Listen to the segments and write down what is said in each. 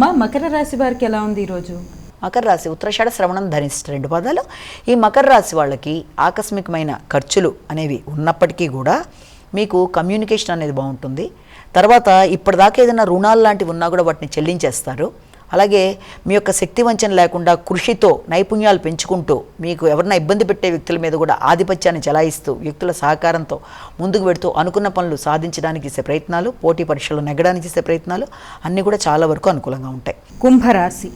అమ్మ మకర రాశి వారికి ఎలా ఉంది ఈరోజు? మకర రాశి ఉత్తరాషాఢ శ్రవణం ధనిష్ట రెండు పదాలు. ఈ మకర రాశి వాళ్ళకి ఆకస్మికమైన ఖర్చులు అనేవి ఉన్నప్పటికీ కూడా మీకు కమ్యూనికేషన్ అనేది బాగుంటుంది. తర్వాత ఇప్పటిదాకా ఏదైనా రుణాలు లాంటివి ఉన్నా కూడా వాటిని చెల్లించేస్తారు. అలాగే మీ యొక్క శక్తి వంచన లేకుండా కృషితో నైపుణ్యాలు పెంచుకుంటూ మీకు ఎవరైనా ఇబ్బంది పెట్టే వ్యక్తుల మీద కూడా ఆధిపత్యాన్ని చెలాయిస్తూ వ్యక్తుల సహకారంతో ముందుకు పెడుతూ అనుకున్న పనులు సాధించడానికి చేసే ప్రయత్నాలు పోటీ పరీక్షలు నెగ్గడానికి చేసే ప్రయత్నాలు అన్నీ కూడా చాలా వరకు అనుకూలంగా ఉంటాయి. కుంభరాశి.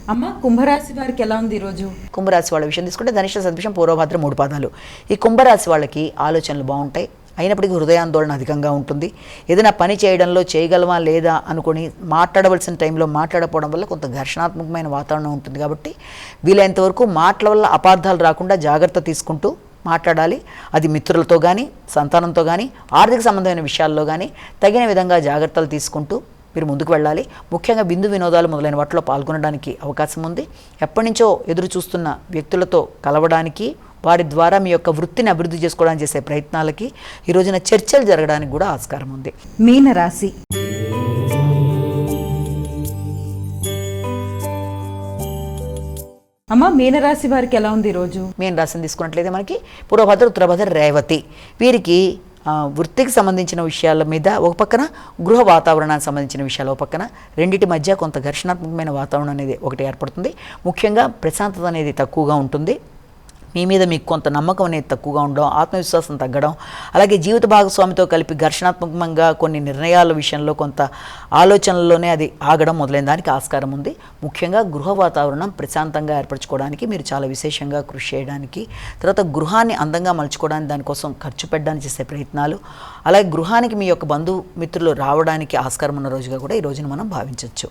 అమ్మ కుంభరాశి వారికి ఎలా ఉంది ఈరోజు? కుంభరాశి వాళ్ళ విషయం తీసుకుంటే ధనిష్ట సద్విషం పూర్వభద్ర మూడు పాదాలు. ఈ కుంభరాశి వాళ్ళకి ఆలోచనలు బాగుంటాయి. అయినప్పటికీ హృదయాందోళన అధికంగా ఉంటుంది. ఏదైనా పని చేయడంలో చేయగలమా లేదా అనుకొని మాట్లాడవలసిన టైంలో మాట్లాడకపోవడం వల్ల కొంత ఘర్షణాత్మకమైన వాతావరణం ఉంటుంది. కాబట్టి వీలైనంత వరకు మాటల వల్ల అపార్థాలు రాకుండా జాగ్రత్త తీసుకుంటూ మాట్లాడాలి. అది మిత్రులతో కానీ సంతానంతో కానీ ఆర్థిక సంబంధమైన విషయాల్లో కానీ తగిన విధంగా జాగ్రత్తలు తీసుకుంటూ మీరు ముందుకు వెళ్ళాలి. ముఖ్యంగా బిందు వినోదాలు మొదలైన వాటిలో పాల్గొనడానికి అవకాశం ఉంది. ఎప్పటి నుంచో ఎదురు చూస్తున్న వ్యక్తులతో కలవడానికి వారి ద్వారా మీ యొక్క వృత్తిని అభివృద్ధి చేసుకోవడానికి చేసే ప్రయత్నాలకి ఈ రోజున చర్చలు జరగడానికి కూడా ఆస్కారం ఉంది. మీనరాశి. అమ్మ మీనరాశి వారికి ఎలా ఉంది ఈరోజు మేము రాసిన తీసుకున్నట్లయితే మనకి పూర్వభద్ర ఉత్తరభద్ర రేవతి వీరికి వృత్తికి సంబంధించిన విషయాల మీద ఒక పక్కన గృహ వాతావరణానికి సంబంధించిన విషయాలు ఒక పక్కన. రెండింటి మధ్య కొంత ఘర్షణాత్మకమైన వాతావరణం అనేది ఒకటి ఏర్పడుతుంది. ముఖ్యంగా ప్రశాంతత అనేది తక్కువగా ఉంటుంది. మీ మీద మీకు కొంత నమ్మకం అనేది తక్కువగా ఉండడం ఆత్మవిశ్వాసం తగ్గడం అలాగే జీవిత భాగస్వామితో కలిపి ఘర్షణాత్మకంగా కొన్ని నిర్ణయాల విషయంలో కొంత ఆలోచనల్లోనే అది ఆగడం మొదలైన దానికి ఆస్కారం ఉంది. ముఖ్యంగా గృహ వాతావరణం ప్రశాంతంగా ఏర్పరచుకోవడానికి మీరు చాలా విశేషంగా కృషి చేయడానికి తర్వాత గృహాన్ని అందంగా మలుచుకోవడానికి దానికోసం ఖర్చు పెట్టడానికి చేసే ప్రయత్నాలు అలాగే గృహానికి మీ యొక్క బంధుమిత్రులు రావడానికి ఆస్కారం ఉన్న రోజుగా కూడా ఈ రోజున మనం భావించవచ్చు